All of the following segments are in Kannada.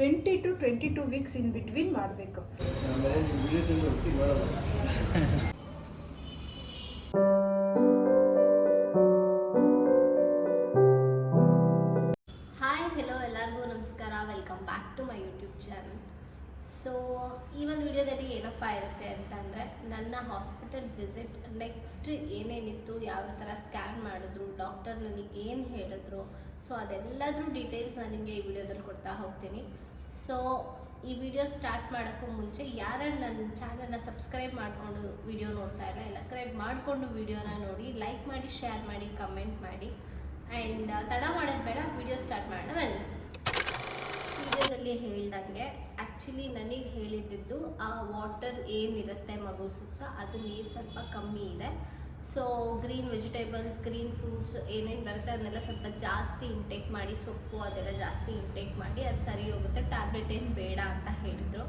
Twenty two twenty two weeks in between ಮಾಡಬೇಕು. ಹಾಯ್ ಹೆಲೋ ಎಲ್ಲರಿಗೂ ನಮಸ್ಕಾರ. Welcome back to my YouTube channel so ಈ ಒಂದು ವಿಡಿಯೋದಲ್ಲಿ ಏನಪ್ಪಾ ಇರುತ್ತೆ ಅಂತಂದರೆ, ನನ್ನ ಹಾಸ್ಪಿಟಲ್ ವಿಸಿಟ್ ನೆಕ್ಸ್ಟ್ ಏನೇನಿತ್ತು, ಯಾವ ಥರ ಸ್ಕ್ಯಾನ್ ಮಾಡಿದ್ರು ಡಾಕ್ಟರ್ ನನಗೆ ಏನು ಹೇಳಿದ್ರು ಸೊ ಅದೆಲ್ಲದರೂ ಡೀಟೇಲ್ಸ್ ನಾನು ನಿಮಗೆ ಈ ವಿಡಿಯೋದಲ್ಲಿ ಕೊಡ್ತಾ ಹೋಗ್ತೀನಿ. ಸೊ ಈ ವಿಡಿಯೋ ಸ್ಟಾರ್ಟ್ ಮಾಡೋಕ್ಕೂ ಮುಂಚೆ ಯಾರು ನನ್ನ ಚಾನಲ್ನ ಸಬ್ಸ್ಕ್ರೈಬ್ ಮಾಡಿಕೊಂಡು ವಿಡಿಯೋ ನೋಡ್ತಾ ಇಲ್ಲ ಸಬ್ಸ್ಕ್ರೈಬ್ ಮಾಡಿಕೊಂಡು ವಿಡಿಯೋನ ನೋಡಿ ಲೈಕ್ ಮಾಡಿ ಶೇರ್ ಮಾಡಿ ಕಮೆಂಟ್ ಮಾಡಿ. ಆ್ಯಂಡ್ ತಡ ಮಾಡೋದು ಬೇಡ ವಿಡಿಯೋ ಸ್ಟಾರ್ಟ್ ಮಾಡೋಣ ಬನ್ನಿ ವಿಡಿಯೋದಲ್ಲಿ ಹೇಳ್ದಂಗೆ ಆ್ಯಕ್ಚುಲಿ ನನಗೆ ಹೇಳಿದ್ದು ಆ ವಾಟರ್ ಏನಿರುತ್ತೆ ಮಗು ಸುತ್ತ, ಅದು ನೀರು ಸ್ವಲ್ಪ ಕಮ್ಮಿ ಇದೆ. So green vegetables green fruits ಏನೇನು ಬರುತ್ತೆ ಅದನ್ನೆಲ್ಲ ಸ್ವಲ್ಪ ಜಾಸ್ತಿ ಇಂಟೇಕ್ ಮಾಡಿ, ಸೊಪ್ಪು ಅದೆಲ್ಲ ಜಾಸ್ತಿ ಇಂಟೇಕ್ ಮಾಡಿ ಅದು ಸರಿ ಹೋಗುತ್ತೆ. ಟ್ಯಾಬ್ಲೆಟ್ ಏನು ಬೇಡ ಅಂತ ಹೇಳಿದರು.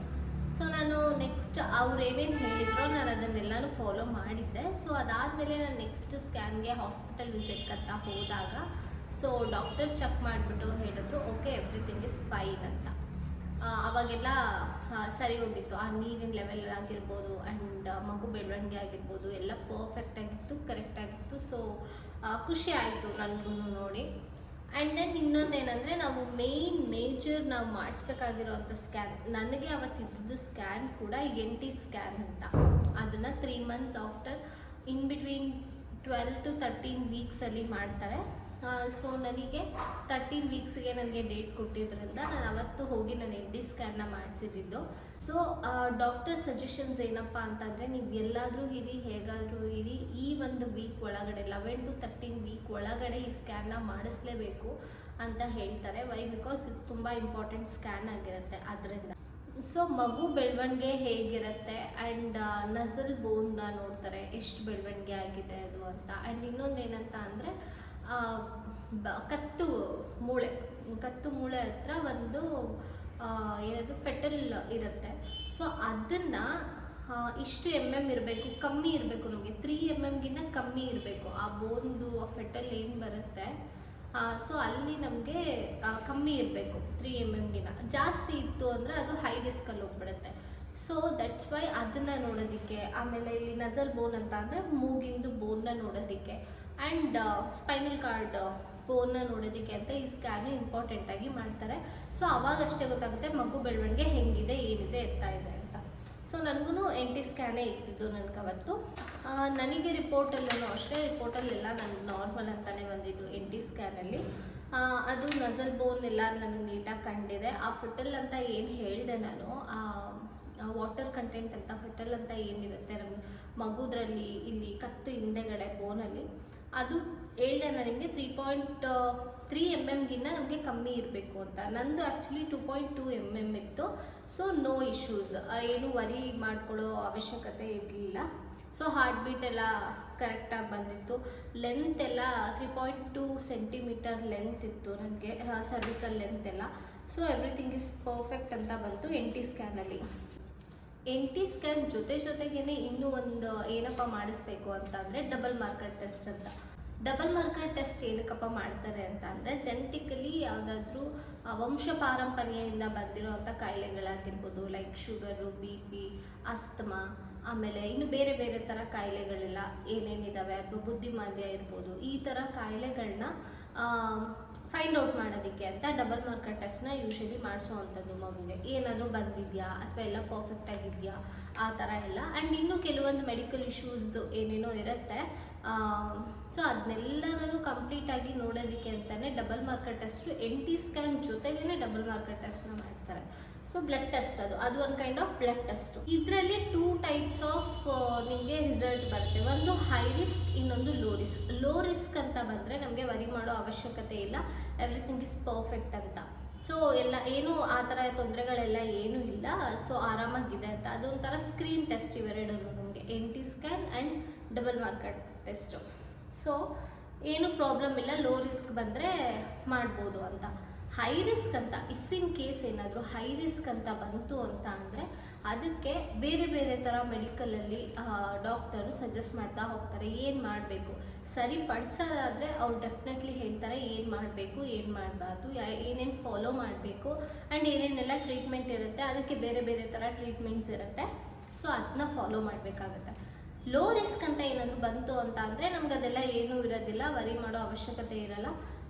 ಸೊ ನಾನು ನೆಕ್ಸ್ಟ್ ಅವ್ರು ಏನೇನು ಹೇಳಿದ್ರು ನಾನು ಅದನ್ನೆಲ್ಲನೂ ಫಾಲೋ ಮಾಡಿದ್ದೆ. ಸೊ ಅದಾದಮೇಲೆ ನಾನು ನೆಕ್ಸ್ಟ್ ಸ್ಕ್ಯಾನ್ಗೆ ಹಾಸ್ಪಿಟಲ್ ವಿಸಿಟ್ ಅಂತ ಹೋದಾಗ ಸೊ ಡಾಕ್ಟರ್ ಚೆಕ್ ಮಾಡಿಬಿಟ್ಟು ಹೇಳಿದ್ರು ಓಕೆ ಎವ್ರಿಥಿಂಗ್ ಇಸ್ ಫೈನ್ ಅಂತ. ಅವಾಗೆಲ್ಲ ಸರಿ ಹೋಗಿತ್ತು. ಆ ನೀರಿನ ಲೆವೆಲ್ ಆಗಿರ್ಬೋದು ಆ್ಯಂಡ್ ಮಗು ಬೆಳವಣಿಗೆ ಆಗಿರ್ಬೋದು, ಎಲ್ಲ ಪರ್ಫೆಕ್ಟ್ ಆಗಿತ್ತು ಕರೆಕ್ಟ್ ಆಗಿತ್ತು. ಸೊ ಖುಷಿ ಆಯಿತು ನನಗೂ ನೋಡಿ. ಆ್ಯಂಡ್ ದೆನ್ ಇನ್ನೊಂದೇನೆಂದರೆ ನಾವು ಮೇಯ್ನ್ ಮೇಜರ್ ನಾವು ಮಾಡಿಸ್ಬೇಕಾಗಿರೋಂಥ ಸ್ಕ್ಯಾನ್ ನನಗೆ ಅವತ್ತಿದ್ದು ಸ್ಕ್ಯಾನ್ ಕೂಡ ಎನ್ ಟಿ ಸ್ಕ್ಯಾನ್ ಅಂತ. ಅದನ್ನು three months after in between twelve to thirteen ವೀಕ್ಸಲ್ಲಿ ಮಾಡ್ತಾರೆ. ಸೊ ನನಗೆ ತರ್ಟೀನ್ ವೀಕ್ಸ್ಗೆ ನನಗೆ ಡೇಟ್ ಕೊಟ್ಟಿದ್ದರಿಂದ ನಾನು ಅವತ್ತು ಹೋಗಿ ನಾನು ಎನ್ ಡಿ ಸ್ಕ್ಯಾನ್ನ ಮಾಡಿಸಿದ್ದು. ಸೊ ಡಾಕ್ಟರ್ ಸಜೆಷನ್ಸ್ ಏನಪ್ಪ ಅಂತಂದರೆ ನೀವು ಎಲ್ಲಾದರೂ ಇರಿ, ಹೇಗಾದರೂ ಇರಿ, ಈ ಒಂದು ವೀಕ್ ಒಳಗಡೆ ಲೆವೆನ್ ಟು ತರ್ಟೀನ್ ವೀಕ್ ಒಳಗಡೆ ಈ ಸ್ಕ್ಯಾನ್ನ ಮಾಡಿಸ್ಲೇಬೇಕು ಅಂತ ಹೇಳ್ತಾರೆ. ವೈ ಬಿಕಾಸ್ ಇದು ತುಂಬ ಇಂಪಾರ್ಟೆಂಟ್ ಸ್ಕ್ಯಾನ್ ಆಗಿರುತ್ತೆ ಅದರಿಂದ. ಸೊ ಮಗು ಬೆಳವಣಿಗೆ ಹೇಗಿರುತ್ತೆ ಆ್ಯಂಡ್ ನಸಲ್ ಬೋನ್ನ ನೋಡ್ತಾರೆ, ಎಷ್ಟು ಬೆಳವಣಿಗೆ ಆಗಿದೆ ಅದು ಅಂತ. ಆ್ಯಂಡ್ ಇನ್ನೊಂದು ಏನಂತ ಅಂದರೆ ಕತ್ತು ಮೂಳೆ. ಕತ್ತು ಮೂಳೆ ಹತ್ರ ಒಂದು ಏನದು, ಫೆಟಲ್ ಇರುತ್ತೆ. ಸೊ, ಅದನ್ನು ಇಷ್ಟು ಎಂ ಎಂ ಇರಬೇಕು, ಕಮ್ಮಿ ಇರಬೇಕು ನಮಗೆ. ತ್ರೀ ಎಂ ಎಮ್ಗಿನ್ನ ಕಮ್ಮಿ ಇರಬೇಕು. ಆ ಬೋನ್ದು ಆ ಫೆಟಲ್ ಏನು ಬರುತ್ತೆ ಸೊ ಅಲ್ಲಿ ನಮಗೆ ಕಮ್ಮಿ ಇರಬೇಕು ತ್ರೀ ಎಂ ಎಮ್ಗಿನ ಜಾಸ್ತಿ ಇತ್ತು ಅಂದರೆ ಅದು ಹೈ ರಿಸ್ಕಲ್ಲಿ ಹೋಗ್ಬಿಡುತ್ತೆ. ಸೊ ದಟ್ಸ್ ವೈ ಅದನ್ನು ನೋಡೋದಕ್ಕೆ, ಆಮೇಲೆ ಇಲ್ಲಿ ನಜರ್ ಬೋನ್ ಅಂತ ಅಂದರೆ ಮೂಗಿಂದು ಬೋನ್ನ ನೋಡೋದಕ್ಕೆ. ಆ್ಯಂಡ್ ಸ್ಪೈನಲ್ ಕಾರ್ಡ್ ಬೋನ್ನ ನೋಡೋದಕ್ಕೆ ಅಂತ ಈ ಸ್ಕ್ಯಾನ್ ಇಂಪಾರ್ಟೆಂಟ್ ಆಗಿ ಮಾಡ್ತಾರೆ. ಸೊ ಅವಾಗಷ್ಟೇ ಗೊತ್ತಾಗುತ್ತೆ ಮಗು ಬೆಳವಣಿಗೆ ಹೆಂಗಿದೆ, ಏನಿದೆ ಎತ್ತಾ ಇದೆ ಅಂತ. ಸೊ ನನಗೂ ಎನ್ ಟಿ ಸ್ಕ್ಯಾನೇ ಇದ್ದಿದ್ದು ನನಗೆ ಅವತ್ತು ನನಗೆ ರಿಪೋರ್ಟಲ್ಲೂ ಅಷ್ಟೇ ರಿಪೋರ್ಟಲ್ಲೆಲ್ಲ ನನಗೆ ನಾರ್ಮಲ್ ಅಂತಲೇ ಬಂದಿದ್ದು ಎನ್ ಟಿ ಸ್ಕ್ಯಾನಲ್ಲಿ ಅದು ನಜಲ್ ಬೋನ್ ಎಲ್ಲ ನನಗೆ ನೀಟಾಗಿ ಕಂಡಿದೆ. ಆ ಫುಟಲ್ ಅಂತ ಏನು ಹೇಳಿದೆ ನಾನು ವಾಟರ್ ಕಂಟೆಂಟ್ ಅಂತ ಫಿಟಲ್ ಅಂತ ಏನಿರುತ್ತೆ ನಮ್ಮ ಮಗುದ್ರಲ್ಲಿ ಇಲ್ಲಿ ಕತ್ತು ಹಿಂದೆಗಡೆ ಬೋನಲ್ಲಿ ಅದು ಹೇಳ್ದೆ ನಾನು ನಿಮಗೆ ತ್ರೀ ಪಾಯಿಂಟ್ ತ್ರೀ ಎಂ ಎಮ್ಗಿನ್ನ ನಮಗೆ ಕಮ್ಮಿ ಇರಬೇಕು ಅಂತ. ನಂದು actually two point two M M ಇತ್ತು. ಸೊ ನೋ ಇಶ್ಯೂಸ್ ಏನು ವರಿ ಮಾಡ್ಕೊಳ್ಳೋ ಅವಶ್ಯಕತೆ ಇರಲಿಲ್ಲ. ಸೊ ಹಾರ್ಟ್ ಬೀಟ್ ಎಲ್ಲ ಕರೆಕ್ಟಾಗಿ ಬಂದಿತ್ತು. ಲೆಂತ್ ಎಲ್ಲ three point two centimetre length ಇತ್ತು ನನಗೆ ಸರ್ವಿಕಲ್ ಲೆಂತ್ ಎಲ್ಲ. ಸೊ ಎವ್ರಿಥಿಂಗ್ ಇಸ್ ಪರ್ಫೆಕ್ಟ್ ಅಂತ ಬಂತು ಎನ್ ಟಿ ಸ್ಕ್ಯಾನಲ್ಲಿ ಎನ್ ಟಿ ಸ್ಕ್ಯಾನ್ ಜೊತೆ ಜೊತೆಗೇನೆ ಇನ್ನೂ ಒಂದು ಏನಪ್ಪ ಮಾಡಿಸ್ಬೇಕು ಅಂತ ಅಂದರೆ ಡಬಲ್ ಮಾರ್ಕರ್ ಟೆಸ್ಟ್ ಅಂತ. ಡಬಲ್ ಮಾರ್ಕರ್ ಟೆಸ್ಟ್ ಏನಕ್ಕಪ್ಪ ಮಾಡ್ತಾರೆ ಅಂತ ಅಂದರೆ ಜೆನೆಟಿಕಲಿ ಯಾವುದಾದ್ರೂ ವಂಶ ಪಾರಂಪರ್ಯದಿಂದ ಬಂದಿರೋವಂಥ ಕಾಯಿಲೆಗಳಾಗಿರ್ಬೋದು like sugar B P asthma ಆಮೇಲೆ ಇನ್ನು ಬೇರೆ ಬೇರೆ ಥರ ಕಾಯಿಲೆಗಳೆಲ್ಲ ಏನೇನಿದ್ದಾವೆ ಅಥವಾ ಬುದ್ಧಿಮಾಂದ್ಯ ಇರ್ಬೋದು, ಈ ಥರ ಕಾಯಿಲೆಗಳನ್ನ ಫೈಂಡ್ ಔಟ್ ಮಾಡೋದಕ್ಕೆ ಅಂತ ಡಬಲ್ ಮಾರ್ಕರ್ ಟೆಸ್ಟ್ನ ಯೂಶಲಿ ಮಾಡಿಸೋವಂಥದ್ದು ಮಗುಗೆ ಏನಾದರೂ ಬಂದಿದೆಯಾ ಅಥವಾ ಎಲ್ಲ ಪರ್ಫೆಕ್ಟ್ ಆಗಿದೆಯಾ, ಆ ಥರ ಎಲ್ಲ. ಆ್ಯಂಡ್ ಇನ್ನೂ ಕೆಲವೊಂದು ಮೆಡಿಕಲ್ ಇಶ್ಯೂಸ್ದು ಏನೇನೋ ಇರುತ್ತೆ ಸೊ ಅದನ್ನೆಲ್ಲನೂ ಕಂಪ್ಲೀಟಾಗಿ ನೋಡೋದಕ್ಕೆ ಅಂತಲೇ double marker test N T scan ಜೊತೆಗೇ ಡಬಲ್ ಮಾರ್ಕರ್ ಟೆಸ್ಟ್ನ ಮಾಡ್ತಾರೆ. ಸೊ ಬ್ಲಡ್ ಟೆಸ್ಟ್ ಅದು. ಅದು ಒಂದು ಕೈಂಡ್ ಆಫ್ ಬ್ಲಡ್ ಟೆಸ್ಟ್ ಇದರಲ್ಲಿ ಟೂ ಟೈಪ್ಸ್ ಆಫ್ ನಿಮಗೆ ರಿಸಲ್ಟ್ ಬರುತ್ತೆ. ಒಂದು ಹೈ ರಿಸ್ಕ್ ಇನ್ನೊಂದು ಲೋ ರಿಸ್ಕ್ ಲೋ ರಿಸ್ಕ್ ಅಂತ ಬಂದರೆ ನಮಗೆ ವರಿ ಮಾಡೋ ಅವಶ್ಯಕತೆ ಇಲ್ಲ. ಎವ್ರಿಥಿಂಗ್ ಇಸ್ ಪರ್ಫೆಕ್ಟ್ ಅಂತ. ಸೊ ಎಲ್ಲ ಏನು ಆ ಥರ ತೊಂದರೆಗಳೆಲ್ಲ ಏನೂ ಇಲ್ಲ. ಸೊ ಆರಾಮಾಗಿದೆ ಅಂತ. ಅದೊಂಥರ ಸ್ಕ್ರೀನ್ ಟೆಸ್ಟ್ ಇವೆರಡೂ ನಮಗೆ. N T scan and double market test so ಏನು ಪ್ರಾಬ್ಲಮ್ ಇಲ್ಲ. ಲೋ ರಿಸ್ಕ್ ಬಂದರೆ ಮಾಡ್ಬೋದು ಅಂತ. ಹೈ ರಿಸ್ಕ್ ಅಂತ ಇಫ್ ಇನ್ ಕೇಸ್ ಏನಾದರೂ ಹೈ ರಿಸ್ಕ್ ಅಂತ ಬಂತು ಅಂತ ಅಂದರೆ ಅದಕ್ಕೆ ಬೇರೆ ಬೇರೆ ಥರ ಮೆಡಿಕಲಲ್ಲಿ ಡಾಕ್ಟರು ಸಜೆಸ್ಟ್ ಮಾಡ್ತಾ ಹೋಗ್ತಾರೆ, ಏನು ಮಾಡಬೇಕು? ಸರಿಪಡಿಸೋದಾದರೆ ಅವ್ರು ಡೆಫಿನೆಟ್ಲಿ ಹೇಳ್ತಾರೆ, ಏನು ಮಾಡಬೇಕು, ಏನು ಮಾಡಬಾರ್ದು ಏನೇನು ಫಾಲೋ ಮಾಡಬೇಕು ಆ್ಯಂಡ್ ಏನೇನೆಲ್ಲ ಟ್ರೀಟ್ಮೆಂಟ್ ಇರುತ್ತೆ, ಅದಕ್ಕೆ ಬೇರೆ ಬೇರೆ ಥರ ಟ್ರೀಟ್ಮೆಂಟ್ಸ್ ಇರುತ್ತೆ. ಸೊ ಅದನ್ನ ಫಾಲೋ ಮಾಡಬೇಕಾಗತ್ತೆ. ಲೋ ರಿಸ್ಕ್ ಅಂತ ಏನಾದರೂ ಬಂತು ಅಂತ ಅಂದರೆ ನಮ್ಗೆ ಅದೆಲ್ಲ ಏನೂ ಇರೋದಿಲ್ಲ ವರಿ ಮಾಡೋ ಅವಶ್ಯಕತೆ ಇರಲ್ಲ.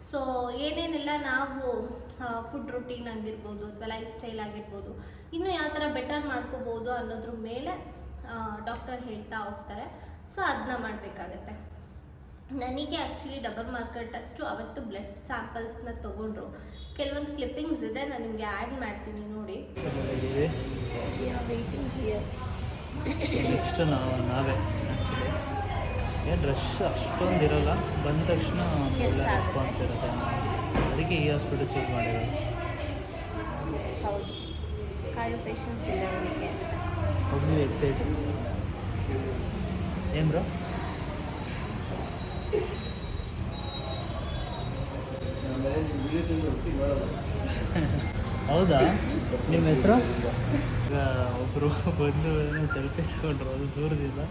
ಸೊ ಏನೇನೆಲ್ಲ ನಾವು ಫುಡ್ ರುಟೀನ್ ಆಗಿರ್ಬೋದು ಅಥವಾ ಲೈಫ್ ಸ್ಟೈಲ್ ಆಗಿರ್ಬೋದು ಇನ್ನೂ ಯಾವ ಥರ ಬೆಟರ್ ಮಾಡ್ಕೋಬೋದು ಅನ್ನೋದ್ರ ಮೇಲೆ ಡಾಕ್ಟರ್ ಹೇಳ್ತಾ ಹೋಗ್ತಾರೆ. ಸೊ ಅದನ್ನ ಮಾಡಬೇಕಾಗತ್ತೆ. ನನಗೆ ಆ್ಯಕ್ಚುಲಿ ಡಬಲ್ ಮಾರ್ಕರ್ ಟೆಸ್ಟು ಅವತ್ತು ಬ್ಲಡ್ ಸ್ಯಾಂಪಲ್ಸ್ನ ತೊಗೊಂಡ್ರು. ಕೆಲವೊಂದು ಕ್ಲಿಪ್ಪಿಂಗ್ಸ್ ಇದೆ ನಾನು ನಿಮಗೆ ಆ್ಯಡ್ ಮಾಡ್ತೀನಿ ನೋಡಿ. ವೇಟಿಂಗ್ ಹಿಯರ್ ನೆಕ್ಸ್ಟ್ ನಾವು ನಾವೇ ಆ್ಯಕ್ಚುಲಿ ಏನು ರಶ್ ಅಷ್ಟೊಂದು ಇರೋಲ್ಲ. ಬಂದ ತಕ್ಷಣ ಎಲ್ಲ. ರೆಸ್ಪಾನ್ಸ್ ಇರುತ್ತೆ. ಅದಕ್ಕೆ ಈ ಹಾಸ್ಪಿಟಲ್ ಚೂಸ್ ಮಾಡಿರೋದು. ಹೌದು. ಕಾಯೋ ಇಲ್ಲ ಅವರಿಗೆ ಎಕ್ಸೈಟ್ ಏನು ಬ್ರೋ ಹೌದಾ? ನಿಮ್ಮ ಹೆಸರು? ಈಗ ಒಬ್ಬರು ಬಂದು ಸೆಲ್ಫಿ ತಗೊಂಡ್ರು ಅದು ದೂರದಿಂದ.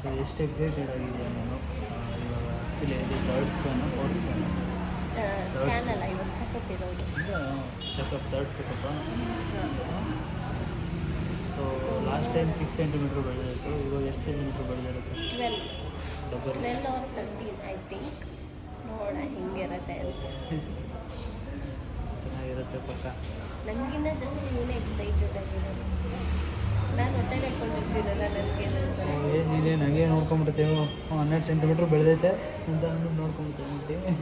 ಸೊ ಎಷ್ಟು ಎಕ್ಸೈಟೆಡ್ ಆಗಿದ್ದೆ ನಾನು ಇವಾಗ ಆ್ಯಕ್ಚುಲಿ ಇದು third scan fourth scan scan ಅಲ್ಲ ಇವಾಗ ಚೆಕಪ್ ಇರೋದು. Checkup third ಚೆಕಪ್ಪ so last time six centimetre ಬೆಳೆದಿತ್ತು ಇವಾಗ ಎಷ್ಟು centimetre ಬೆಳೆದಿರುತ್ತೆ? Twelve twelve or thirteen I think. ನೋಡೋಣ ಹಿಂಗಿರತ್ತೆ ಅಂತ. ಚೆನ್ನಾಗಿರುತ್ತೆ ಪಕ್ಕ. ನನಗಿನ್ನ ಜಾಸ್ತಿ ಏನೇ ಎಕ್ಸೈಟೆಡ್ ಆಗಿರೋದು ನಾನು ಹೊಟ್ಟೆಗೆ ಹಾಕೊಂಡಿರ್ತೀನಲ್ಲ ನನಗೆ ಏ ನೀನೇ ನನಗೆ ನೋಡ್ಕೊಂಬಿಡ್ತೇವೆ ಹನ್ನೆರಡು ಸೆಂಟಿಮೀಟ್ರ್ ಬೆಳೆದೈತೆ ಅಂತ ಅಂದ್ಬಿಟ್ಟು ನೋಡ್ಕೊಂಬಿಡ್ತೇವೆ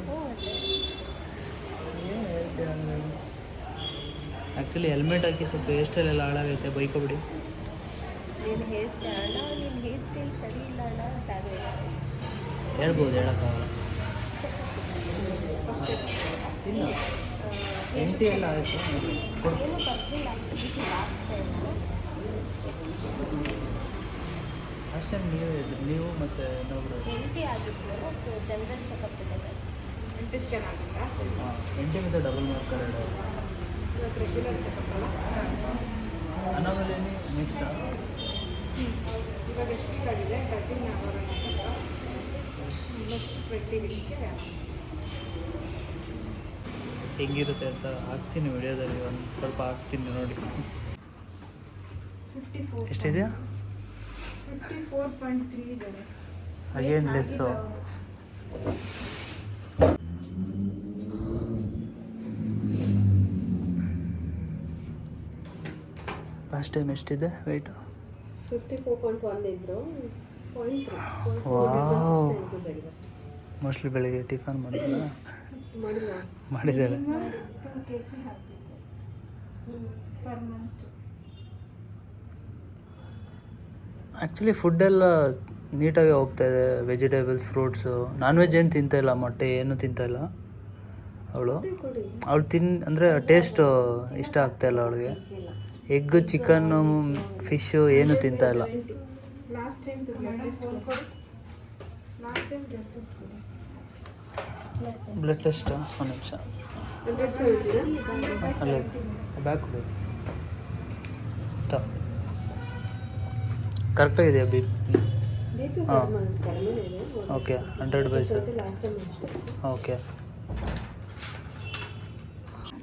ಆ್ಯಕ್ಚುಲಿ ಹೆಲ್ಮೆಟ್ ಹಾಕಿ ಸ್ವಲ್ಪ ಹೇರ್ ಸ್ಟೈಲ್ ಎಲ್ಲ ಹಾಳಾಗೈತೆ ಬೈಕ್ ಬಿಡಿ ನಿನ್ನ ಹೇರ್ ಸ್ಟೈಲ್ ಅಣ್ಣ ನಿನ್ನ ಹೇರ್ ಸ್ಟೈಲ್ ಸರಿ ಇಲ್ಲ ಅಣ್ಣ ಅಂತ ಹೇಳ್ಬೋದು ಹೇಳೋಕ್ಕಾಗಲ್ಲ. ಇಲ್ಲ ಎಂಟಿ ಎಲ್ಲ ಆಯಿತು ಟೈಮ್ ನೀವು ಇದ್ರಿ ನೀವು ಮತ್ತು ಇನ್ನೊಬ್ರು. ಎಂಟಿ ಆಗಿತ್ತು. ಸೊ ಜನರಲ್ ಚೆಕಪ್ ಇದೆ ಎಂಟಿ ಸ್ಕ್ಯಾನ್ ಆಗಿಲ್ಲ ಹಾಂ ಎಂಟಿ ಮತ್ತು ಡಬಲ್ ಇವತ್ತು ರೆಗ್ಯುಲರ್ ಚೆಕಪ್ ಅಲ್ಲ? ಆಮೇಲೆ ನೆಕ್ಸ್ಟ್ ಇವಾಗ ಎಷ್ಟು ವೀಕ್ ಆಗಿದೆ? ತರ್ಟೀನ್ ನೆಕ್ಸ್ಟ್ ಹೆಂಗಿರುತ್ತೆ ಅಂತ ಹಾಕ್ತೀನಿ ವಿಡಿಯೋದಲ್ಲಿ ಒಂದು ಸ್ವಲ್ಪ ಹಾಕ್ತೀನಿ ನೋಡಿ. ಎಷ್ಟಿದೆಯಾ? ಅಗೇನ್ ಲೆಸ್ಸು ಲಾಸ್ಟ್ ಟೈಮ್ ಎಷ್ಟಿದೆ weight fifty four point one ಇದ್ರು. ಮೋಸ್ಟ್ಲಿ ಬೆಳಿಗ್ಗೆ ಟಿಫನ್ ಮಾಡಿಲ್ಲ ಮಾಡಿದ್ದಾರೆ. ಆ್ಯಕ್ಚುಲಿ ಫುಡ್ಡೆಲ್ಲ ನೀಟಾಗಿ ಹೋಗ್ತಾ ಇದೆ. ವೆಜಿಟೇಬಲ್ಸ್ ಫ್ರೂಟ್ಸು ನಾನ್ ವೆಜ್ ಏನು ತಿಂತಾ ಇಲ್ಲ, ಮೊಟ್ಟೆ ಏನು ತಿಂತಾ ಇಲ್ಲ ಅವಳು. ಅವಳು ತಿನ್, ಅಂದರೆ ಟೇಸ್ಟು ಇಷ್ಟ ಆಗ್ತಾಯಿಲ್ಲ ಅವಳಿಗೆ. ಎಗ್ ಚಿಕನ್ನು ಫಿಶ್ಶು ಏನು ತಿಂತಾ ಇಲ್ಲ. ಲಾಸ್ಟ್ ಟೈಮ್ ಬ್ಲಡ್ ಟೆಸ್ಟ್ ಕೊಡಿ ಲಾಸ್ಟ್ ಟೈಮ್ ಬ್ಲಡ್ ಟೆಸ್ಟ್ ಕೊಡಿ ಬ್ಲಡ್ ಟೆಸ್ಟ್ ಒಂದು ನಿಮಿಷ ಹಂಡ್ರೆಡ್ ಸೆವೆಂಟಿನ ಅಲ್ಲೇ ಬ್ಯಾಕ್ ಕೊಡಿ ಕರೆಕ್ಟಾಗಿದೆಯಾ ಬಿ ಪಿ ಬಿ ಪಿ ಹಾ. ಕಡಿಮೆ ಇದೆ okay hundred by seven last time ಅಷ್ಟೇ okay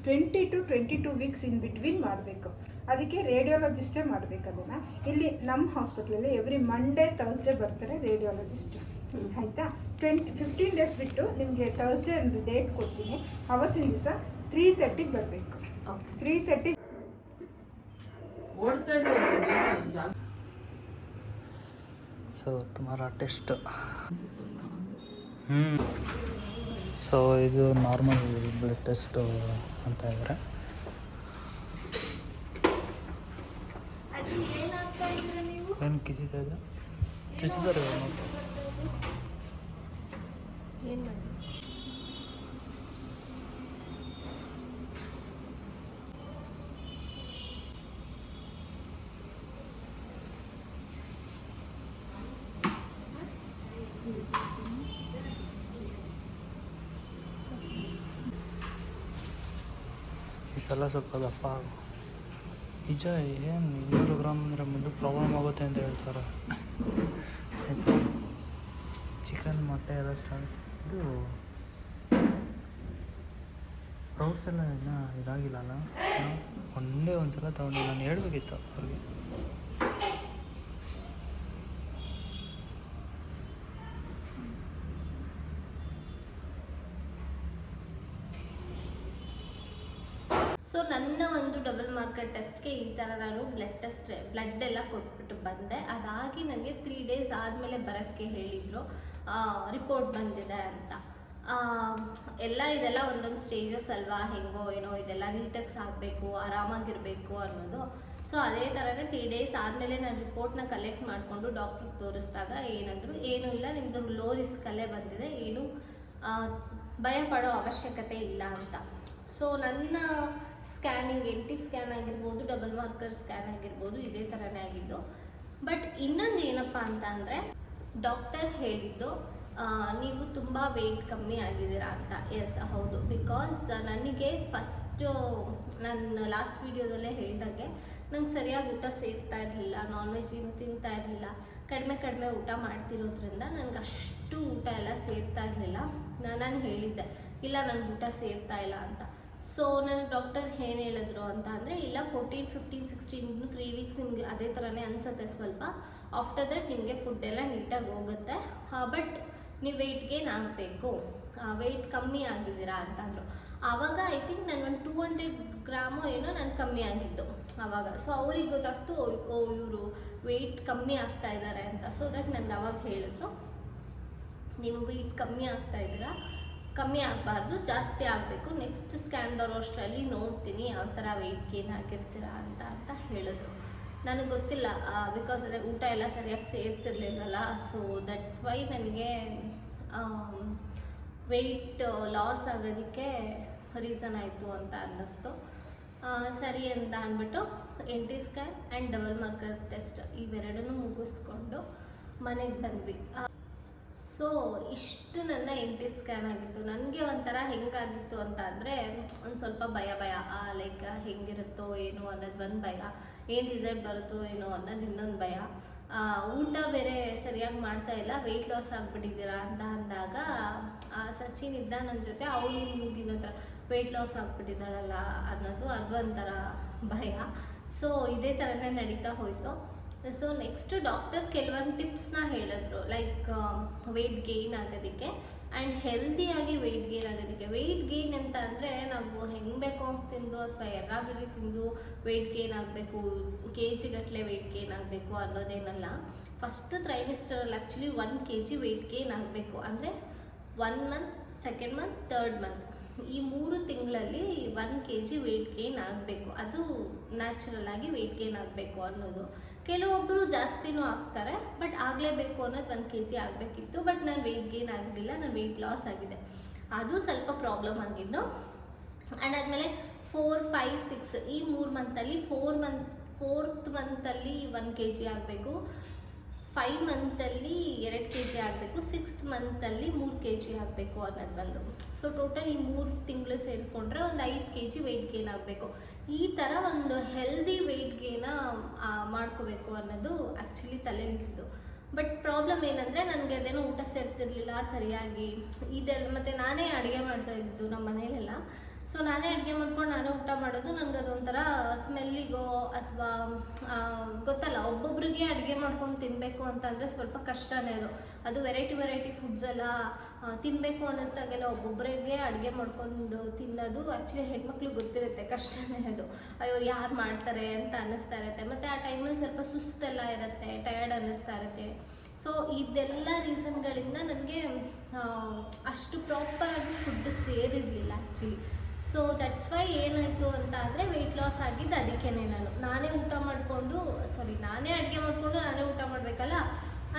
twenty two twenty two weeks in between ಮಾಡಬೇಕು ಅದಕ್ಕೆ ರೇಡಿಯಾಲಜಿಸ್ಟೇ ಮಾಡಬೇಕು ಅದನ್ನು. ಇಲ್ಲಿ ನಮ್ಮ ಹಾಸ್ಪಿಟ್ಲಲ್ಲಿ ಎವ್ರಿ ಮಂಡೇ ತರ್ಸ್ಡೇ ಬರ್ತಾರೆ ರೇಡಿಯಾಲಜಿಸ್ಟ್ ಆಯಿತಾ? ಟ್ವೆಂಟಿ ಫಿಫ್ಟೀನ್ ಡೇಸ್ ಬಿಟ್ಟು ನಿಮಗೆ ತರ್ಸ್ಡೇ ಒಂದು ಡೇಟ್ ಕೊಡ್ತೀನಿ. ಅವತ್ತಿನ ದಿವಸ ತ್ರೀ ತರ್ಟಿಗೆ ಬರಬೇಕು. ತ್ರೀ ತರ್ಟಿ ಸೊ ತುಮಾರ ಟೆಸ್ಟ್ ಹ್ಞೂ ಸೊ ಇದು ನಾರ್ಮಲ್ ಬ್ಲಡ್ ಟೆಸ್ಟು ಅಂತ ಇದ್ದಾರೆ ನಾನು ಕಿಸಿದ ಚುಚ್ಚಿದಾರೆ ಏನು ಮಾಡಿ. ನಿಜ, ಏನು ಇನ್ನೂರು ಗ್ರಾಮ್ ಅಂದರೆ ಮುಂದೆ ಪ್ರಾಬ್ಲಮ್ ಆಗುತ್ತೆ ಅಂತ ಹೇಳ್ತಾರೆ. ಆಯಿತಾ? ಚಿಕನ್ ಮೊಟ್ಟೆ ಎಲ್ಲ ಸ್ಟಾರ್ಟ್ ಇದು ಸ್ಪ್ರೌಟ್ಸ್ ಎಲ್ಲ ಇನ್ನೂ ಇದಾಗಿಲ್ಲ ಅಲ್ಲ? ಒಂದೇ ಒಂದು ಸಲ ತೊಗೊಂಡು, ನಾನು ಹೇಳ್ಬೇಕಿತ್ತು ಅವ್ರಿಗೆ. ಸೊ ನನ್ನ ಒಂದು ಡಬಲ್ ಮಾರ್ಕರ್ ಟೆಸ್ಟ್ಗೆ ಈ ಥರ ನಾನು ಬ್ಲಡ್ ಟೆಸ್ಟ್ ಬ್ಲಡ್ ಎಲ್ಲ ಕೊಟ್ಬಿಟ್ಟು ಬಂದೆ. ಅದಾಗಿ ನನಗೆ ತ್ರೀ ಡೇಸ್ ಆದಮೇಲೆ ಬರೋಕ್ಕೆ ಹೇಳಿದರು. ರಿಪೋರ್ಟ್ ಬಂದಿದೆ ಅಂತ. ಎಲ್ಲ ಇದೆಲ್ಲ ಒಂದೊಂದು ಸ್ಟೇಜಸ್ ಅಲ್ವಾ? ಹೆಂಗೋ ಏನೋ ಇದೆಲ್ಲ ನೀಟಾಗಿ ಸಾಕಬೇಕು, ಆರಾಮಾಗಿರಬೇಕು ಅನ್ನೋದು. ಸೊ ಅದೇ ಥರನೇ ತ್ರೀ ಡೇಸ್ ಆದಮೇಲೆ ನಾನು ರಿಪೋರ್ಟ್ನ ಕಲೆಕ್ಟ್ ಮಾಡಿಕೊಂಡು ಡಾಕ್ಟ್ರಿಗೆ ತೋರಿಸಿದಾಗ ಏನಂದರು, ಏನೂ ಇಲ್ಲ. ನಿಮ್ಮದು ಲೋ ರಿಸ್ಕಲ್ಲೇ ಬಂದಿದೆ. ಏನು ಭಯ ಪಡೋ ಅವಶ್ಯಕತೆ ಇಲ್ಲ ಅಂತ. ಸೊ ನನ್ನ ಸ್ಕ್ಯಾನಿಂಗ್ ಎನ್ ಟಿ ಸ್ಕ್ಯಾನ್ ಆಗಿರ್ಬೋದು, ಡಬಲ್ ಮಾರ್ಕರ್ ಸ್ಕ್ಯಾನ್ ಆಗಿರ್ಬೋದು, ಇದೇ ಥರನೇ ಆಗಿದ್ದು. ಬಟ್ ಇನ್ನೊಂದು ಏನಪ್ಪ ಅಂತ ಅಂದರೆ, ಡಾಕ್ಟರ್ ಹೇಳಿದ್ದು ನೀವು ತುಂಬ ವೆಯ್ಟ್ ಕಮ್ಮಿ ಆಗಿದ್ದೀರಾ ಅಂತ. ಎಸ್ ಹೌದು. ಬಿಕಾಸ್ ನನಗೆ ಫಸ್ಟು ನನ್ನ ಲಾಸ್ಟ್ ವೀಡಿಯೋದಲ್ಲೇ ಹೇಳಿದಾಗೆ, ನಂಗೆ ಸರಿಯಾಗಿ ಊಟ ಸೇರ್ತಾ ಇರಲಿಲ್ಲ ನಾನ್ ವೆಜ್ ಏನು ತಿಂತಾ ಇರಲಿಲ್ಲ, ಕಡಿಮೆ ಕಡಿಮೆ ಊಟ ಮಾಡ್ತಿರೋದ್ರಿಂದ ನನಗೆ ಅಷ್ಟು ಊಟ ಎಲ್ಲ ಸೇರ್ತಾ ಇರಲಿಲ್ಲ. ನಾನು ಹೇಳಿದ್ದೆ, ಇಲ್ಲ ನನಗೆ ಊಟ ಸೇರ್ತಾ ಇಲ್ಲ ಅಂತ. ಸೊ ನನಗೆ ಡಾಕ್ಟರ್ ಏನು ಹೇಳಿದ್ರು ಅಂತ ಅಂದರೆ, ಇಲ್ಲ fourteen fifteen sixteen three weeks ನಿಮಗೆ ಅದೇ ಥರನೇ ಅನಿಸುತ್ತೆ ಸ್ವಲ್ಪ. ಆಫ್ಟರ್ ದಟ್ ನಿಮಗೆ ಫುಡ್ ಎಲ್ಲ ನೀಟಾಗಿ ಹೋಗುತ್ತೆ. ಬಟ್ ನೀವು ವೆಯ್ಟ್ ಗೇನ್ ಆಗಬೇಕು. ವೆಯ್ಟ್ ಕಮ್ಮಿ ಆಗಿದ್ದೀರಾ ಅಂತಂದರು ಆವಾಗ ಐ ಥಿಂಕ್ ನಾನು ಒಂದು ಟೂ ಹಂಡ್ರೆಡ್ ಗ್ರಾಮು ಏನೋ ನಾನು ಕಮ್ಮಿ ಆಗಿದ್ದು ಆವಾಗ. ಸೊ ಅವ್ರಿಗೆ ಗೊತ್ತಾಗ್ತು, ಓ ಇವರು ವೆಯ್ಟ್ ಕಮ್ಮಿ ಆಗ್ತಾ ಇದ್ದಾರೆ ಅಂತ. ಸೊ ದಟ್ ನನಗೆ ಅವಾಗ ಹೇಳಿದ್ರು. ನೀವು ವೆಯ್ಟ್ ಕಮ್ಮಿ ಆಗ್ತಾ ಇದ್ದೀರಾ? ಕಮ್ಮಿ ಆಗಬಾರ್ದು, ಜಾಸ್ತಿ ಆಗಬೇಕು. ನೆಕ್ಸ್ಟ್ ಸ್ಕ್ಯಾನ್ ಬರೋಷ್ಟರಲ್ಲಿ ನೋಡ್ತೀನಿ ಯಾವ ಥರ ವೆಯ್ಟ್ ಗೇನ್ ಆಗಿರ್ತೀರಾ ಅಂತ ಅಂತ ಹೇಳಿದ್ರು. ನನಗೆ ಗೊತ್ತಿಲ್ಲ ಬಿಕಾಸ್ ಅದೇ ಊಟ ಎಲ್ಲ ಸರಿಯಾಗಿ ಸೇರ್ತಿರ್ಲಿಲ್ಲಲ್ಲ ಸೊ ದಟ್ಸ್ ವೈ ನನಗೆ ವೆಯ್ಟ್ ಲಾಸ್ ಆಗೋದಕ್ಕೆ ರೀಸನ್ ಆಯಿತು ಅಂತ ಅನ್ನಿಸ್ತು. ಸರಿ ಅಂತ ಅಂದ್ಬಿಟ್ಟು N T scan and double marker test ಇವೆರಡನ್ನೂ ಮುಗಿಸ್ಕೊಂಡು ಮನೆಗೆ ಬಂದ್ವಿ. ಸೊ ಇಷ್ಟು ನನ್ನ ಎಂ ಟಿ ಸ್ಕ್ಯಾನ್ ಆಗಿತ್ತು. ನನಗೆ ಒಂಥರ ಹೆಂಗಾಗಿತ್ತು ಅಂತ ಅಂದರೆ ಒಂದು ಸ್ವಲ್ಪ ಭಯ ಭಯ. ಲೈಕ್ ಹೆಂಗಿರುತ್ತೋ ಏನೋ ಅನ್ನೋದು ಒಂದು ಭಯ. ಏನು ರಿಸಲ್ಟ್ ಬರುತ್ತೋ ಏನೋ ಅನ್ನೋದು ಇನ್ನೊಂದು ಭಯ. ಊಟ ಬೇರೆ ಸರಿಯಾಗಿ ಮಾಡ್ತಾ ಇಲ್ಲ. ವೆಯ್ಟ್ ಲಾಸ್ ಆಗಿಬಿಟ್ಟಿದ್ದೀರಾ ಅಂತ ಅಂದಾಗ ಆ, ಸಚಿನ್ ಇದ್ದ ನನ್ನ ಜೊತೆ ಅವ್ನು ಇನ್ನೊಂಥರ ವೆಯ್ಟ್ ಲಾಸ್ ಆಗಿಬಿಟ್ಟಿದ್ದಾಳಲ್ಲ ಅನ್ನೋದು ಅದು ಒಂಥರ ಭಯ. ಸೊ ಇದೇ ಥರನೇ ನಡೀತಾ ಹೋಯಿತು. ಸೊ ನೆಕ್ಸ್ಟ್ ಡಾಕ್ಟರ್ ಕೆಲವೊಂದು ಟಿಪ್ಸ್ನ ಹೇಳಿದ್ರು. ಲೈಕ್ ವೆಯ್ಟ್ ಗೇನ್ ಆಗೋದಕ್ಕೆ ಆ್ಯಂಡ್ ಹೆಲ್ದಿಯಾಗಿ ವೆಯ್ಟ್ ಗೇನ್ ಆಗೋದಕ್ಕೆ. ವೆಯ್ಟ್ ಗೇನ್ ಅಂತ ಅಂದರೆ ನಾವು ಹೆಂಗೆ ಬೇಕೋ ಅಂತ ತಿಂದು ಅಥವಾ ಎರ್ರ ಬಿಳಿ ತಿಂದು ವೆಯ್ಟ್ ಗೇನ್ ಆಗಬೇಕು ಕೆ ಜಿಗಟ್ಟಲೆ ವೆಯ್ಟ್ ಗೇನ್ ಆಗಬೇಕು ಅನ್ನೋದೇನಲ್ಲ. First ತ್ರೈಮಿಸ್ಟರಲ್ಲಿ actually one K G weight gain ಆಗಬೇಕು. ಅಂದರೆ one month second month third month ಈ ಮೂರು ತಿಂಗಳಲ್ಲಿ one K G weight gain ಆಗಬೇಕು. ಅದು ನ್ಯಾಚುರಲ್ ಆಗಿ ವೆಯ್ಟ್ ಗೇನ್ ಆಗಬೇಕು ಅನ್ನೋದು. ಕೆಲವೊಬ್ಬರು ಜಾಸ್ತಿನೂ ಆಗ್ತಾರೆ ಬಟ್ ಆಗಲೇಬೇಕು ಅನ್ನೋದು ಒಂದು ಕೆ ಜಿ ಆಗಬೇಕಿತ್ತು ಬಟ್ ನಾನು ವೆಯ್ಟ್ ಗೇನ್ ಆಗಲಿಲ್ಲ ನಾನು ವೆಯ್ಟ್ ಲಾಸ್ ಆಗಿದೆ. ಅದು ಸ್ವಲ್ಪ ಪ್ರಾಬ್ಲಮ್ ಆಗಿದ್ದು. ಆದಮೇಲೆ ಫೋರ್ ಫೈವ್ ಸಿಕ್ಸ್ ಈ ಮೂರು ಮಂತಲ್ಲಿ ಫೋರ್ ಮಂತ್ ಫೋರ್ತ್ ಮಂತಲ್ಲಿ ಒನ್ ಕೆ ಜಿ ಆಗಬೇಕು. ಫೈವ್ ಮಂತಲ್ಲಿ ಎರಡು ಕೆ ಜಿ ಆಗಬೇಕು ಸಿಕ್ಸ್ತ್ ಮಂತಲ್ಲಿ ಮೂರು ಕೆ ಜಿ ಆಗಬೇಕು ಅನ್ನೋದು ಬಂದು. ಸೊ ಟೋಟಲ್ ಈ ಮೂರು ತಿಂಗಳು ಸೇರಿಕೊಂಡ್ರೆ ಒಂದು ಐದು ಕೆ ಜಿ ವೆಯ್ಟ್ ಗೇನ್ ಆಗಬೇಕು. ಈ ಥರ ಒಂದು ಹೆಲ್ದಿ ವೆಯ್ಟ್ ಗೇನ ಮಾಡ್ಕೋಬೇಕು ಅನ್ನೋದು ಆ್ಯಕ್ಚುಲಿ ತಲೆಯಲ್ಲಿದ್ದು ಬಟ್ ಪ್ರಾಬ್ಲಮ್ ಏನಂದರೆ ನನಗೆ ಅದೇನೋ ಊಟ ಸೇರ್ತಿರ್ಲಿಲ್ಲ ಸರಿಯಾಗಿ. ಇದೆಲ್ಲ ಮತ್ತು ನಾನೇ ಅಡುಗೆ ಮಾಡ್ತಾ ಇದ್ದು ನಮ್ಮ ಮನೇಲೆಲ್ಲ ಸೊ ನಾನೇ ಅಡುಗೆ ಮಾಡ್ಕೊಂಡು ನಾನೇ ಊಟ ಮಾಡೋದು. ನನಗೆ ಅದೊಂಥರ ಸ್ಮೆಲ್ಲಿಗೋ ಅಥವಾ ಗೊತ್ತಲ್ಲ, ಒಬ್ಬೊಬ್ರಿಗೆ ಅಡುಗೆ ಮಾಡ್ಕೊಂಡು ತಿನ್ನಬೇಕು ಅಂತಂದರೆ ಸ್ವಲ್ಪ ಕಷ್ಟನೇ ಅದು. ಅದು ವೆರೈಟಿ ವೆರೈಟಿ ಫುಡ್ಸ್ ಎಲ್ಲ ತಿನ್ನಬೇಕು ಅನ್ನಿಸ್ದಾಗೆಲ್ಲ ಒಬ್ಬೊಬ್ಬರಿಗೆ ಅಡುಗೆ ಮಾಡ್ಕೊಂಡು ತಿನ್ನೋದು ಆ್ಯಕ್ಚುಲಿ ಹೆಣ್ಮಕ್ಳಿಗೆ ಗೊತ್ತಿರುತ್ತೆ. ಕಷ್ಟನೇ ಅದು. ಅಯ್ಯೋ, ಯಾರು ಮಾಡ್ತಾರೆ ಅಂತ ಅನ್ನಿಸ್ತಾ ಇರುತ್ತೆ. ಮತ್ತು ಆ ಟೈಮಲ್ಲಿ ಸ್ವಲ್ಪ ಸುಸ್ತೆಲ್ಲ ಇರುತ್ತೆ ಟಯರ್ಡ್ ಅನ್ನಿಸ್ತಾ ಇರುತ್ತೆ. ಸೊ ಇದೆಲ್ಲ ರೀಸನ್ಗಳಿಂದ ನನಗೆ ಅಷ್ಟು ಪ್ರಾಪರಾಗಿ ಫುಡ್ ಸೇರಿರಲಿಲ್ಲ ಆ್ಯಕ್ಚುಲಿ ಸೊ ದಟ್ಸ್ ವೈ ಏನಾಯಿತು ಅಂತ ಅಂದರೆ ವೆಯ್ಟ್ ಲಾಸ್ ಆಗಿದ್ದು ಅದಕ್ಕೇನೆ ನಾನು. ನಾನೇ ಊಟ ಮಾಡಿಕೊಂಡು ಸಾರಿ ನಾನೇ ಅಡುಗೆ ಮಾಡಿಕೊಂಡು ನಾನೇ ಊಟ ಮಾಡಬೇಕಲ್ಲ?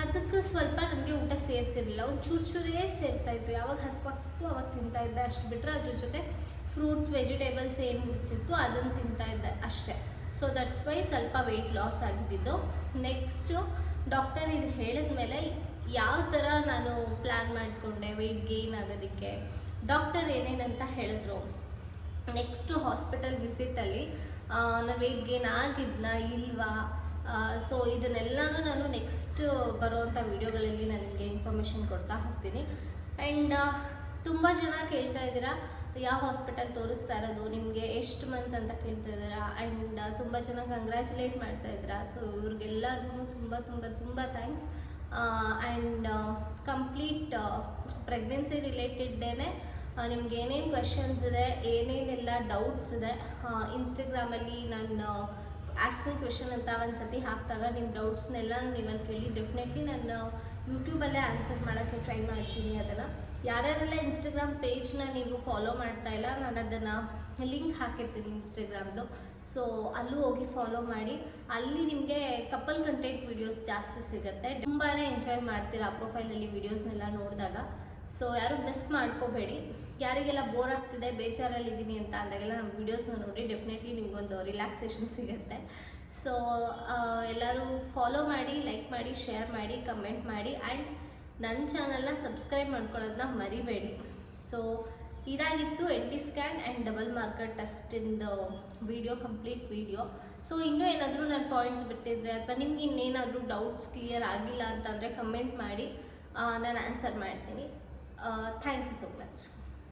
ಅದಕ್ಕೆ ಸ್ವಲ್ಪ ನನಗೆ ಊಟ ಸೇರ್ತಿರ್ಲಿಲ್ಲ. ಒಂದು ಚೂರು ಚೂರೇ ಸೇರ್ತಾ ಇತ್ತು. ಯಾವಾಗ ಹಸ್ವಾಗ್ತಿತ್ತು ಅವಾಗ ತಿಂತಾ ಇದ್ದೆ. ಅಷ್ಟು ಬಿಟ್ಟರೆ ಅದ್ರ ಜೊತೆ ಫ್ರೂಟ್ಸ್ ವೆಜಿಟೇಬಲ್ಸ್ ಏನು ಇರ್ತಿತ್ತು ಅದನ್ನು ತಿಂತಾ ಇದ್ದೆ ಅಷ್ಟೇ. ಸೊ ದಟ್ಸ್ ವೈ ಸ್ವಲ್ಪ ವೆಯ್ಟ್ ಲಾಸ್ ಆಗಿದ್ದು. ನೆಕ್ಸ್ಟು ಡಾಕ್ಟರ್ ಇದು ಹೇಳಿದ್ಮೇಲೆ ಯಾವ ಥರ ನಾನು ಪ್ಲ್ಯಾನ್ ಮಾಡಿಕೊಂಡೆ ವೆಯ್ಟ್ ಗೇನ್ ಆಗೋದಕ್ಕೆ? ಡಾಕ್ಟರ್ ಏನೇನಂತ ಹೇಳಿದ್ರು. ನೆಕ್ಸ್ಟ್ ಹಾಸ್ಪಿಟಲ್ ವಿಸಿಟಲ್ಲಿ ನಾನು ವೆಯ್ಟ್ ಗೇನ್ ಆಗಿದ್ನಾ ಇಲ್ವಾ ಸೊ ಇದನ್ನೆಲ್ಲನೂ ನಾನು ನೆಕ್ಸ್ಟ್ ಬರುವಂಥ ವೀಡಿಯೋಗಳಲ್ಲಿ ನಾನು ನಿಮಗೆ ಇನ್ಫಾರ್ಮೇಷನ್ ಕೊಡ್ತಾ ಹೋಗ್ತೀನಿ. ಆ್ಯಂಡ್ ತುಂಬ ಜನ ಕೇಳ್ತಾ ಇದ್ದೀರಾ, ಯಾವ ಹಾಸ್ಪಿಟಲ್ ತೋರಿಸ್ತಾ ಇರೋದು, ನಿಮಗೆ ಎಷ್ಟು ಮಂತ್ ಅಂತ ಕೇಳ್ತಾ ಇದ್ದೀರಾ ಆ್ಯಂಡ್ ತುಂಬ ಜನ ಕಂಗ್ರ್ಯಾಚುಲೇಟ್ ಮಾಡ್ತಾ ಇದ್ದೀರಾ ಸೊ ಇವ್ರಿಗೆಲ್ಲರಿಗೂ ತುಂಬ ತುಂಬ ತುಂಬ ಥ್ಯಾಂಕ್ಸ್ ಆ್ಯಂಡ್ ಕಂಪ್ಲೀಟ್ ಪ್ರೆಗ್ನೆನ್ಸಿ ರಿಲೇಟೆಡ್ಡೇ ನಿಮ್ಗೆ ಏನೇನು ಕ್ವೆಶನ್ಸ್ ಇದೆ, ಏನೇನೆಲ್ಲ ಡೌಟ್ಸ್ ಇದೆ ಇನ್ಸ್ಟಾಗ್ರಾಮಲ್ಲಿ ನಾನು ಆಸ್ಮಿ ಕ್ವೆಶನ್ ಅಂತ ಒಂದು ಸತಿ ಹಾಕಿದಾಗ ನಿಮ್ಮ ಡೌಟ್ಸ್ನೆಲ್ಲ ನೀವಲ್ಲಿ ಕೇಳಿ ಡೆಫಿನೆಟ್ಲಿ ನಾನು ಯೂಟ್ಯೂಬಲ್ಲೇ ಆನ್ಸರ್ ಮಾಡೋಕ್ಕೆ ಟ್ರೈ ಮಾಡ್ತೀನಿ ಅದನ್ನು. ಯಾರ್ಯಾರೆಲ್ಲ ಇನ್ಸ್ಟಾಗ್ರಾಮ್ ಪೇಜ್ನ ನೀವು ಫಾಲೋ ಮಾಡ್ತಾ ಇಲ್ಲ, ನಾನು ಅದನ್ನು ಲಿಂಕ್ ಹಾಕಿರ್ತೀನಿ ಇನ್ಸ್ಟಾಗ್ರಾಮ್ದು ಸೊ ಅಲ್ಲೂ ಹೋಗಿ ಫಾಲೋ ಮಾಡಿ. ಅಲ್ಲಿ ನಿಮಗೆ ಕಪಲ್ ಕಂಟೆಂಟ್ ವೀಡಿಯೋಸ್ ಜಾಸ್ತಿ ಸಿಗುತ್ತೆ. ತುಂಬಾ ಎಂಜಾಯ್ ಮಾಡ್ತೀರಾ ಆ ಪ್ರೊಫೈಲಲ್ಲಿ ವೀಡಿಯೋಸ್ನೆಲ್ಲ ನೋಡಿದಾಗ. ಸೊ ಯಾರು ಮಿಸ್ ಮಾಡ್ಕೋಬೇಡಿ. ಯಾರಿಗೆಲ್ಲ ಬೋರ್ ಆಗ್ತಿದೆ, ಬೇಜಾರಲ್ಲಿದ್ದೀನಿ ಅಂತ ಅಂದಾಗೆಲ್ಲ ನಮ್ಮ ವೀಡಿಯೋಸ್ನ ನೋಡಿ ಡೆಫಿನೆಟ್ಲಿ ನಿಮಗೊಂದು ರಿಲ್ಯಾಕ್ಸೇಷನ್ ಸಿಗುತ್ತೆ. ಸೊ ಎಲ್ಲರೂ ಫಾಲೋ ಮಾಡಿ ಲೈಕ್ ಮಾಡಿ ಶೇರ್ ಮಾಡಿ ಕಮೆಂಟ್ ಮಾಡಿ ಆ್ಯಂಡ್ ನನ್ನ ಚಾನಲ್ನ ಸಬ್ಸ್ಕ್ರೈಬ್ ಮಾಡ್ಕೊಳ್ಳೋದನ್ನ ಮರಿಬೇಡಿ. ಸೊ ಇದಾಗಿತ್ತು N T scan and double marker ಟೆಸ್ಟಿಂದ video complete video so ಇನ್ನೂ ಏನಾದರೂ ನಾನು ಪಾಯಿಂಟ್ಸ್ ಬಿಟ್ಟಿದ್ರೆ ಅಥವಾ ನಿಮ್ಗೆ ಇನ್ನೇನಾದರೂ ಡೌಟ್ಸ್ ಕ್ಲಿಯರ್ ಆಗಿಲ್ಲ ಅಂತಂದರೆ ಕಮೆಂಟ್ ಮಾಡಿ. ನಾನು ಆನ್ಸರ್ ಮಾಡ್ತೀನಿ. Thank you so much